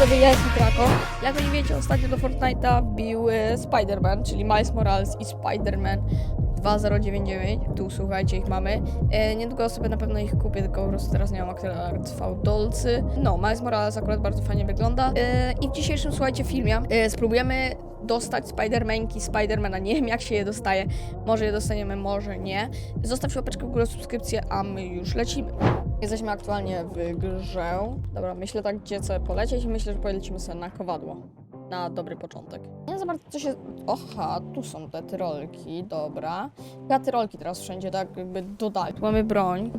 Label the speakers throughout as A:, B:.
A: sobie ja jestem Krako. Jak nie wiecie, ostatnio do Fortnite'a wbił e, Spider-Man, czyli Miles Morales i Spider-Man 2099. Tu słuchajcie, ich mamy. E, niedługo sobie na pewno ich kupię, tylko po prostu teraz nie mam V dolcy. No, Miles Morales akurat bardzo fajnie wygląda. E, I w dzisiejszym, słuchajcie, filmie e, spróbujemy dostać Spider-Manki, Spidermana. Nie wiem, jak się je dostaje. Może je dostaniemy, może nie. Zostawcie łapeczkę w górę, subskrypcję, a my już lecimy. Jesteśmy aktualnie w grze. Dobra, myślę tak, gdzie chcę polecieć. Myślę, że polecimy sobie na kowadło. Na dobry początek. Nie za bardzo co się... Oha, tu są te tyrolki, dobra. Ja tyrolki teraz wszędzie tak jakby dodali. Tu mamy broń.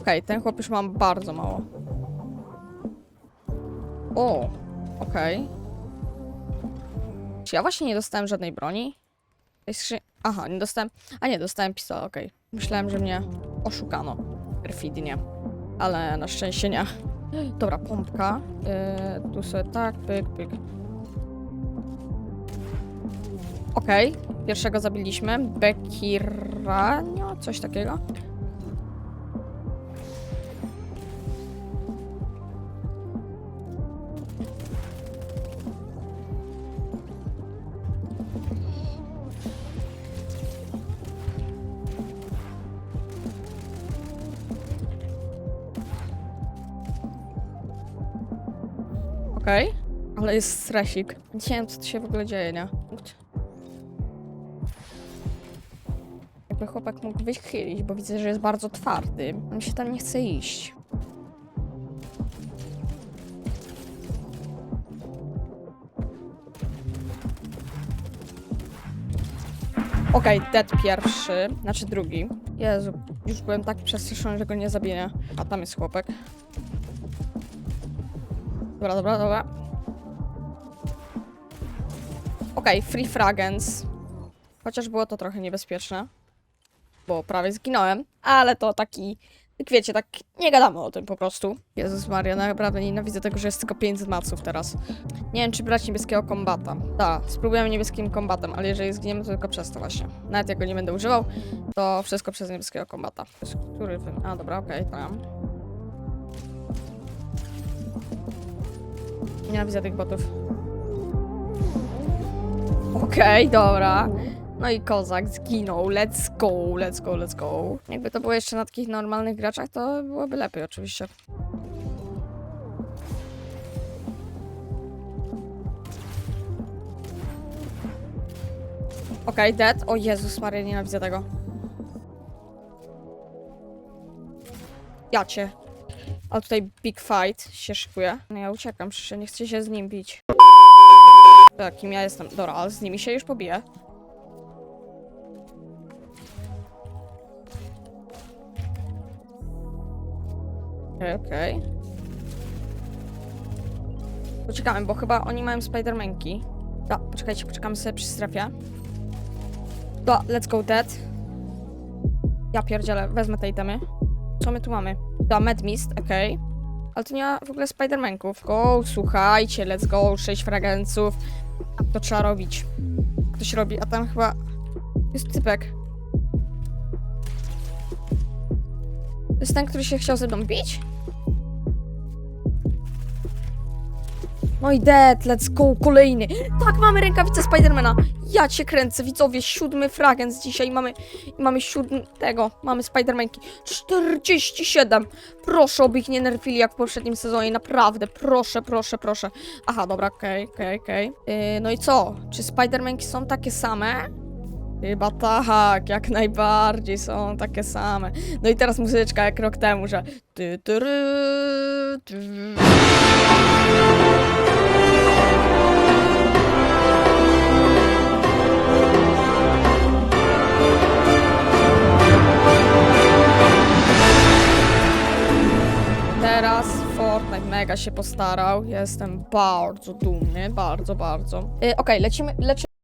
A: Okej, ten chłop już mam bardzo mało. O, okej. Czy ja właśnie nie dostałem żadnej broni? Tej. Aha, nie dostałem... A nie, dostałem pistolet, okej. Myślałem, że mnie oszukano. Perfidnie. Ale na szczęście nie. Dobra, pompka. Yy, tu sobie tak, pyk, pyk. Okej, pierwszego zabiliśmy. Bekiranio, coś takiego. Okej. Ale jest stresik. Nie wiem, co tu się w ogóle dzieje, nie? Jakby chłopak mógł wychylić, bo widzę, że jest bardzo twardy. On się tam nie chce iść. Okej, dead pierwszy, znaczy drugi. Jezu, już byłem tak przestraszony, że go nie zabiję. A tam jest chłopak. Dobra, dobra, dobra. Okej, free fragrance. Chociaż było to trochę niebezpieczne. Bo prawie zginąłem. Ale to taki... Jak wiecie, tak nie gadamy o tym po prostu. Jezus Maria, naprawdę nienawidzę tego, że jest tylko 500 maców teraz. Nie wiem, czy brać niebieskiego kombata. Tak, spróbujemy niebieskim kombatem, ale jeżeli zginiemy, to tylko przez to właśnie. Nawet jak go nie będę używał, to wszystko przez niebieskiego kombata. Który. A, dobra, okej, tam. Nienawidzę tych botów. Okej, dobra. No i kozak zginął. Let's go, let's go, let's go. Jakby to było jeszcze na takich normalnych graczach, to byłoby lepiej oczywiście. Okej, dead. O Jezus Maria, nienawidzę tego. Ja cię. A tutaj big fight się szykuje. No ja uciekam, przecież nie chcę się z nim bić. Tak, kim ja jestem? Dobra, z nimi się już pobiję. Okej, okej. Poczekamy, bo chyba oni mają Spidermanki. Da, poczekajcie, poczekamy sobie przy strefie. Da, let's go dead. Ja pierdzielę, wezmę te itemy. Co my tu mamy? Da, Medmist, okej. Ale to nie ma w ogóle Spidermanków. Go, słuchajcie, let's go, 6 fraganców. Tak to trzeba robić. Ktoś robi, a tam chyba jest typek. To jest ten, który się chciał ze mną bić? I dead, let's go, kolejny. Tak, mamy rękawicę Spidermana. Ja cię kręcę, widzowie, siódmy fragment dzisiaj. Mamy, mamy siódmy, tego, mamy Spidermanki. 47. Proszę, oby ich nie nerfili jak w poprzednim sezonie, naprawdę. Proszę, proszę, proszę. Aha, dobra, okej, okej, okej. Yy, No i co? Czy Spidermanki są takie same? Chyba tak, jak najbardziej są takie same. No i teraz muzyczka jak rok temu, że... Ty, ty, ry, ty. Mega się postarał. Jestem bardzo dumny, bardzo, bardzo. Yy, Okej, lecimy, lecimy.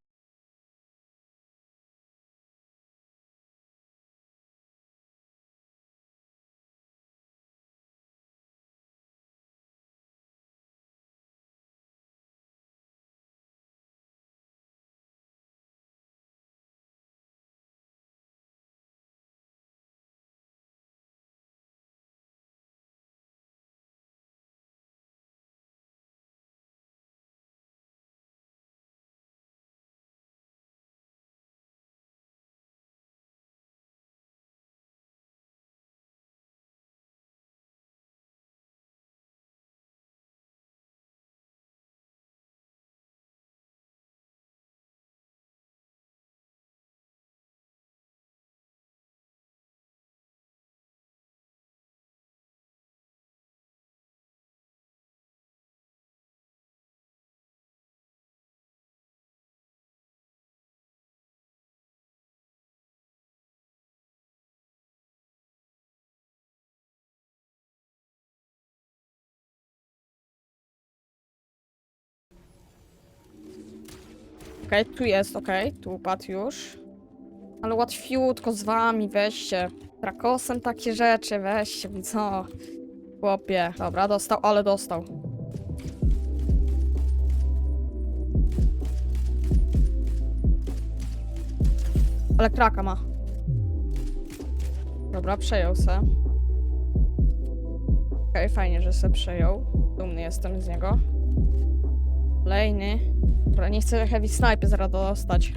A: Okej, tu jest, okej, tu upadł już. Ale łatwiutko z wami, weźcie. Trakosem takie rzeczy, weźcie, co? Chłopie. Dobra, dostał, ale dostał. Ale kraka ma. Dobra, przejął se. Okej, fajnie, że se przejął. Dumny jestem z niego. Kolejny. Dobra, nie chcę heavy snipe zaraz dostać.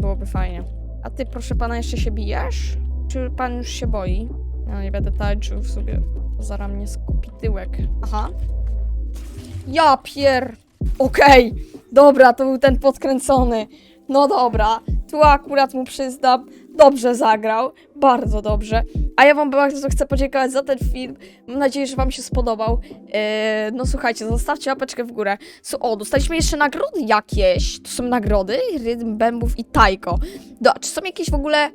A: Byłoby fajnie. A ty, proszę pana, jeszcze się bijesz? Czy pan już się boi? No nie będę tańczył w sobie. Zaraz mnie skupi tyłek. Aha. Ja pier... Okej, dobra, to był ten podkręcony. No dobra, tu akurat mu przyznam, dobrze zagrał, bardzo dobrze. A ja wam bardzo chcę podziękować za ten film. Mam nadzieję, że wam się spodobał. Eee, no słuchajcie, zostawcie łapeczkę w górę. So, o, dostaliśmy jeszcze nagrody jakieś. Tu są nagrody, rytm, bębów i tajko. Do, czy są jakieś w ogóle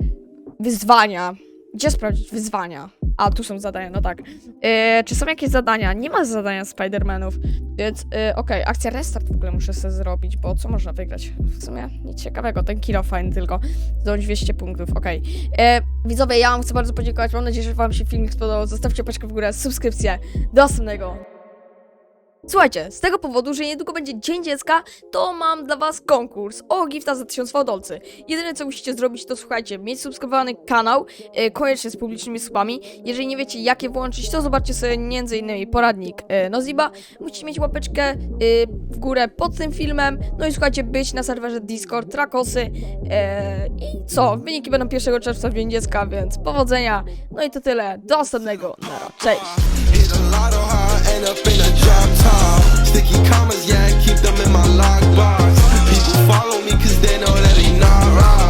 A: wyzwania? Gdzie sprawdzić wyzwania? A, tu są zadania, no tak. Eee, czy są jakieś zadania? Nie ma zadania Spider-Manów, więc e, okej, akcja restart w ogóle muszę sobie zrobić, bo co można wygrać? W sumie nic ciekawego, ten kilo fajny tylko. Zdąć 200 punktów, okej. E, Widzowie, ja wam chcę bardzo podziękować, mam nadzieję, że wam się filmik spodobał. Zostawcie łapeczkę w górę, subskrypcję. Do następnego. Słuchajcie, z tego powodu, że niedługo będzie Dzień Dziecka, to mam dla was konkurs o gifta za 1000 fałdolcy. Jedyne co musicie zrobić to słuchajcie, mieć subskrybowany kanał, e, koniecznie z publicznymi subami. Jeżeli nie wiecie jakie włączyć, to zobaczcie sobie m.in. poradnik e, Noziba. Musicie mieć łapeczkę e, w górę pod tym filmem, no i słuchajcie, być na serwerze Discord, Trakosy e, i co, wyniki będą 1 czerwca w Dzień Dziecka, więc powodzenia. No i to tyle, do następnego, nara, cześć!
B: End up in a drop top. Sticky commas, yeah, I keep them in my lockbox. People follow me cause they know that he not wrong.